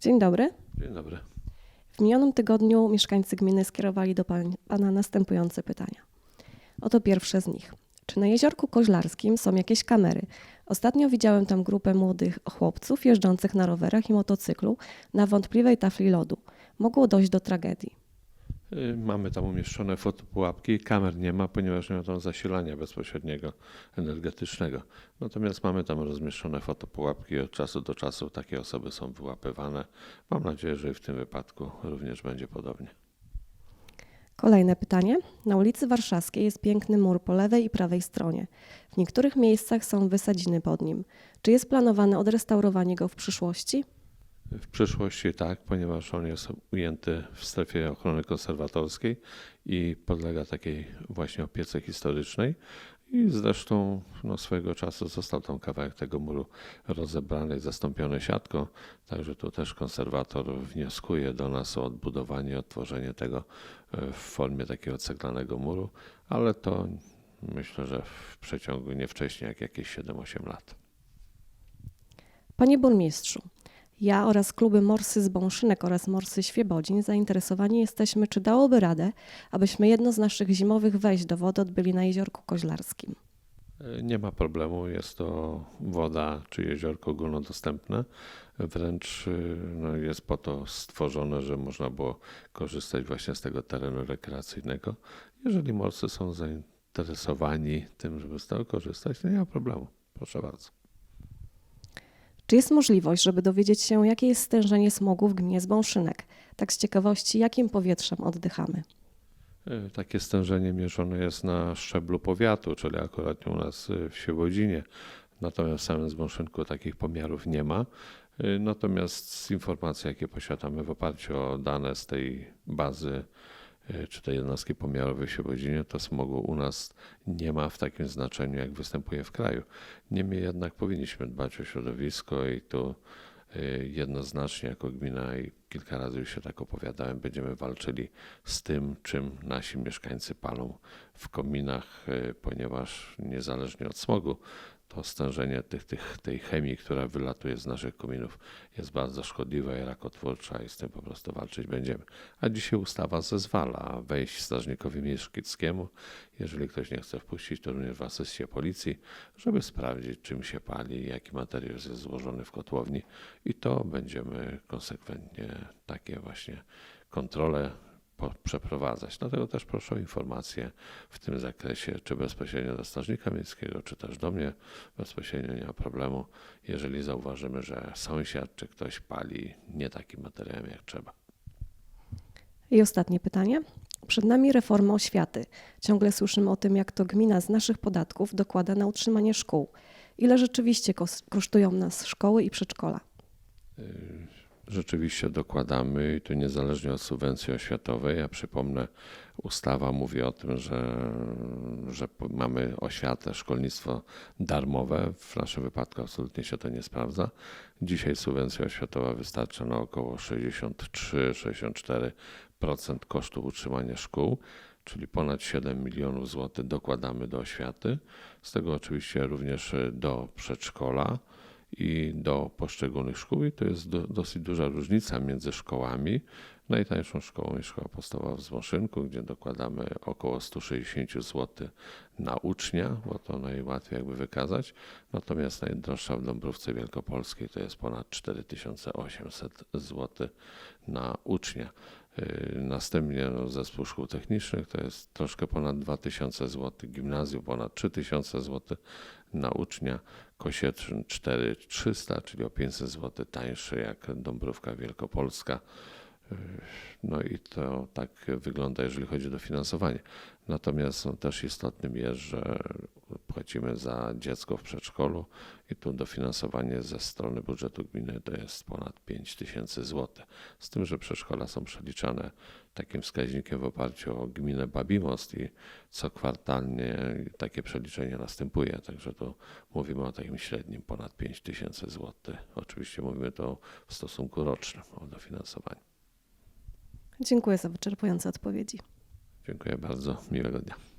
Dzień dobry. Dzień dobry. W minionym tygodniu mieszkańcy gminy skierowali do pan, Pana następujące pytania. Oto pierwsze z nich. Czy na jeziorku Koźlarskim są jakieś kamery? Ostatnio widziałem tam grupę młodych chłopców jeżdżących na rowerach i motocyklu na wątpliwej tafli lodu. Mogło dojść do tragedii. Y, Mamy tam umieszczone fotopułapki. Kamer nie ma, ponieważ nie ma tam zasilania bezpośredniego energetycznego. Natomiast mamy tam rozmieszczone fotopułapki. Od czasu do czasu takie osoby są wyłapywane. Mam nadzieję, że w tym wypadku również będzie podobnie. Kolejne pytanie. Na ulicy Warszawskiej jest piękny mur po lewej i prawej stronie. W niektórych miejscach są wysadziny pod nim. Czy jest planowane odrestaurowanie go w przyszłości? W przyszłości tak, ponieważ on jest ujęty w strefie ochrony konserwatorskiej i podlega takiej właśnie opiece historycznej. I zresztą no, swojego czasu został tam kawałek tego muru rozebrany i zastąpiony siatką. Także tu też konserwator wnioskuje do nas o odbudowanie, odtworzenie tego e, w formie takiego ceglanego muru, ale to myślę, że w przeciągu nie wcześniej jak jakieś 7-8 lat. Panie burmistrzu, ja oraz kluby Morsy z Bąszynek oraz Morsy Świebodzin zainteresowani jesteśmy, czy dałoby radę, abyśmy jedno z naszych zimowych wejść do wody odbyli na jeziorku Koźlarskim. E, Nie ma problemu, jest to woda czy jeziorko ogólnodostępne. Wręcz y, no, jest po to stworzone, że można było korzystać właśnie z tego terenu rekreacyjnego. Jeżeli morscy są zainteresowani tym, żeby z tego korzystać, to nie ma problemu. Proszę bardzo. Czy jest możliwość, żeby dowiedzieć się, jakie jest stężenie smogu w gminie Zbąszynek? Tak z ciekawości, jakim powietrzem oddychamy? E, Takie stężenie mierzone jest na szczeblu powiatu, czyli akurat u nas y, w Świebodzinie. Natomiast w samym Zbąszynku takich pomiarów nie ma. Y, Natomiast z informacji, jakie posiadamy w oparciu o dane z tej bazy czy tej jednostki pomiarowej w Świebodzinie, to smogu u nas nie ma w takim znaczeniu, jak występuje w kraju. Niemniej jednak powinniśmy dbać o środowisko i tu y, jednoznacznie jako gmina i kilka razy już się tak opowiadałem, będziemy walczyli z tym, czym nasi mieszkańcy palą w kominach, y, ponieważ niezależnie od smogu, to stężenie tych, tych, tej chemii, która wylatuje z naszych kominów, jest bardzo szkodliwa i rakotwórcza. I z tym po prostu walczyć będziemy. A dzisiaj ustawa zezwala wejść strażnikowi miejskiemu, jeżeli ktoś nie chce wpuścić, to również w asyście policji, żeby sprawdzić, czym się pali, jaki materiał jest złożony w kotłowni. I to będziemy konsekwentnie takie właśnie kontrole przeprowadzać. Dlatego też proszę o informacje w tym zakresie, czy bezpośrednio do strażnika miejskiego, czy też do mnie bezpośrednio nie ma problemu, jeżeli zauważymy, że sąsiad czy ktoś pali nie takim materiałem jak trzeba. I ostatnie pytanie. Przed nami reforma oświaty. Ciągle słyszymy o tym, jak to gmina z naszych podatków dokłada na utrzymanie szkół. Ile rzeczywiście kos- kosztują nas szkoły i przedszkola? Y, Rzeczywiście dokładamy i tu niezależnie od subwencji oświatowej. Ja przypomnę, ustawa mówi o tym, że, że mamy oświatę, szkolnictwo darmowe. W naszym wypadku absolutnie się to nie sprawdza. Dzisiaj subwencja oświatowa wystarcza na około 63-64% kosztów utrzymania szkół, czyli ponad 7 milionów złotych dokładamy do oświaty. Z tego oczywiście również do przedszkola i do poszczególnych szkół i to jest do, dosyć duża różnica między szkołami. Najtańszą szkołą jest szkoła podstawowa w Zmoszynku, gdzie dokładamy około 160 zł na ucznia, bo to najłatwiej jakby wykazać. Natomiast najdroższa w Dąbrówce Wielkopolskiej to jest ponad 4800 zł na ucznia. Yy, Następnie no, zespół szkół technicznych to jest troszkę ponad 2000 zł, gimnazjum ponad 3000 zł na ucznia, Kosieczyn 4300, czyli o 500 zł tańszy jak Dąbrówka Wielkopolska. No i to tak wygląda, jeżeli chodzi o dofinansowanie. Natomiast no, też istotnym jest, że płacimy za dziecko w przedszkolu i tu dofinansowanie ze strony budżetu gminy to jest ponad 5 tysięcy złotych. Z tym, że przedszkola są przeliczane takim wskaźnikiem w oparciu o gminę Babimost i co kwartalnie takie przeliczenie następuje. Także tu mówimy o takim średnim ponad 5 tysięcy złotych. Oczywiście mówimy to w stosunku rocznym o dofinansowaniu. Dziękuję za wyczerpujące odpowiedzi. Dziękuję bardzo. Miłego dnia.